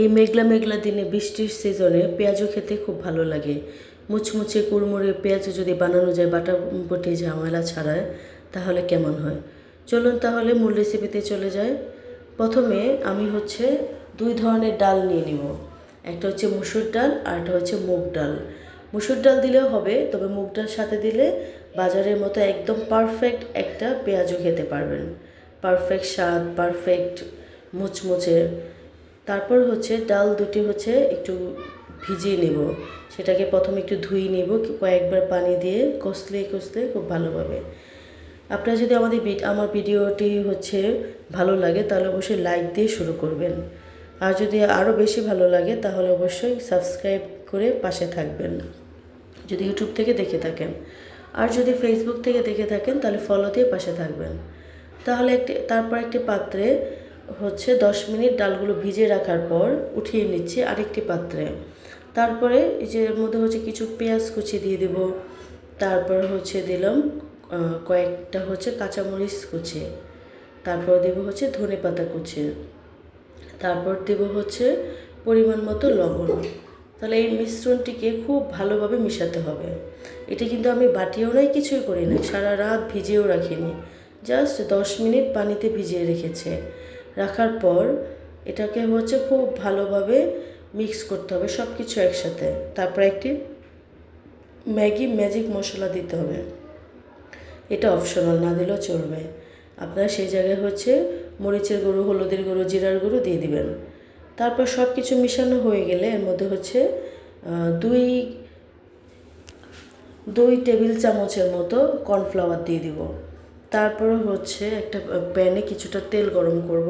এই মেঘলা মেঘলা দিনে বৃষ্টির সিজনে পেঁয়াজও খেতে খুব ভালো লাগে। মুচমুচে কুড়মুড়ে পেঁয়াজ যদি বানানো যায়, বাটা বটি ঝামেলা ছাড়ায়, তাহলে কেমন হয়? চলুন তাহলে মূল রেসিপিতে চলে যায় প্রথমে আমি হচ্ছে দুই ধরনের ডাল নিয়ে নিব। একটা হচ্ছে মুসুর ডাল, আর একটা হচ্ছে মুগ ডাল। মুসুর ডাল দিলেও হবে, তবে মুগ ডাল সাথে দিলে বাজারের মতো একদম পারফেক্ট একটা পেঁয়াজও খেতে পারবেন। পারফেক্ট স্বাদ পারফেক্ট মুচমুচে তারপর হচ্ছে ডাল দুটি হচ্ছে একটু ভিজিয়ে নেব। সেটাকে প্রথমে একটু ধুয়ে নেব, কয়েকবার পানি দিয়ে কষলে কষলে খুব ভালোভাবে আপনারা যদি আমাদের আমার ভিডিওটি হচ্ছে ভালো লাগে তাহলে অবশ্যই লাইক দিয়ে শুরু করবেন। আর যদি আরও বেশি ভালো লাগে তাহলে অবশ্যই সাবস্ক্রাইব করে পাশে থাকবেন। যদি ইউটিউব থেকে দেখে থাকেন। আর যদি ফেসবুক থেকে দেখে থাকেন তাহলে ফলো দিয়ে পাশে থাকবেন। তাহলে একটি, তারপর একটি পাত্রে হচ্ছে দশ মিনিট ডালগুলো ভিজিয়ে রাখার পর উঠিয়ে নিচ্ছি আরেকটি পাত্রে। তারপরে এই যে মধ্যে হচ্ছে কিছু পেঁয়াজ কুচি দিয়ে দেব। তারপর হচ্ছে দিলাম কয়েকটা হচ্ছে কাঁচামরিচ কুচি। তারপর দেবো হচ্ছে ধনে পাতা কুচি। তারপর দেব হচ্ছে পরিমাণ মতো লবণ। তাহলে এই মিশ্রণটিকে খুব ভালোভাবে মিশাতে হবে। এটা কিন্তু আমি বাটিও নাই, কিছুই করি না সারা রাত ভিজিয়েও রাখিনি। জাস্ট দশ মিনিট পানিতে ভিজিয়ে রেখেছে। রাখার পর এটাকে হচ্ছে খুব ভালোভাবে মিক্স করতে হবে সব কিছু একসাথে। তারপর একটি ম্যাগি ম্যাজিক মশলা দিতে হবে। এটা অপশনাল না দিলেও চলবে। আপনারা সেই জায়গায় হচ্ছে মরিচের গুঁড়ো, হলুদের গুঁড়ো, জিরার গুঁড়ো দিয়ে দিবেন। তারপর সব কিছু মিশানো হয়ে গেলে এর মধ্যে হচ্ছে দুই দুই টেবিল চামচের মতো কর্নফ্লাওয়ার দিয়ে দিব। তারপর হচ্ছে একটা প্যানে কিছুটা তেল গরম করব।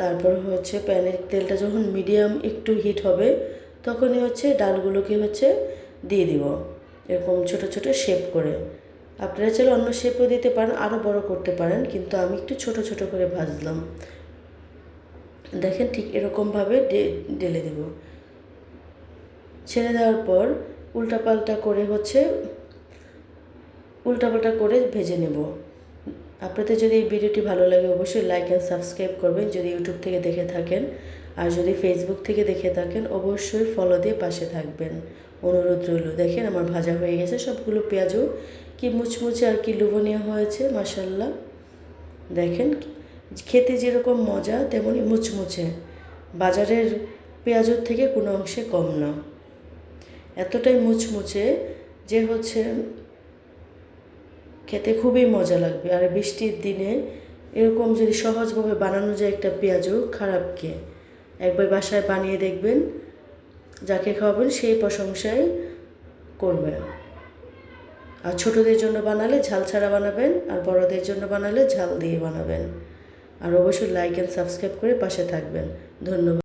তারপর হচ্ছে প্যানের তেলটা যখন মিডিয়াম একটু হিট হবে, তখনই হচ্ছে ডালগুলোকে হচ্ছে দিয়ে দিব। এরকম ছোট ছোট শেপ করে। আপনারা চাইলে অন্য শেপও দিতে পারেন আরও বড় করতে পারেন, কিন্তু আমি একটু ছোট ছোট করে ভাজলাম। দেখেন ঠিক এরকমভাবে ঢেলে দেব। ছেড়ে দেওয়ার পর উল্টাপাল্টা করে হচ্ছে, উল্টাপাল্টা করে ভেজে নেব। আপনাদের যদি এই ভিডিওটি ভালো লাগে, অবশ্যই লাইক অ্যান্ড সাবস্ক্রাইব করবেন যদি ইউটিউব থেকে দেখে থাকেন। আর যদি ফেসবুক থেকে দেখে থাকেন, অবশ্যই ফলো দিয়ে পাশে থাকবেন। অনুরোধ রইল, দেখেন আমার ভাজা হয়ে গেছে, সবগুলো পেঁয়াজও কি মুচমুচে আর কি লোভনীয় হয়েছে মাসাল্লাহ দেখেন, খেতে যেরকম মজা তেমনই মুচমুচে। বাজারের পেঁয়াজের থেকে কোনো অংশে কম না। এতটাই মুচমুচে যে হচ্ছে খেতে খুবই মজা লাগবে। আর বৃষ্টির দিনে এরকম যদি সহজভাবে বানানো যায় একটা পেঁয়াজও, খারাপ কে? একবার বাসায় বানিয়ে দেখবেন, যাকে খাওয়াবেন সেই প্রশংসাই করবে। আর ছোটদের জন্য বানালে ঝাল ছাড়া বানাবেন, আর বড়দের জন্য বানালে ঝাল দিয়ে বানাবেন। আর অবশ্যই লাইক অ্যান্ড সাবস্ক্রাইব করে পাশে থাকবেন। ধন্যবাদ।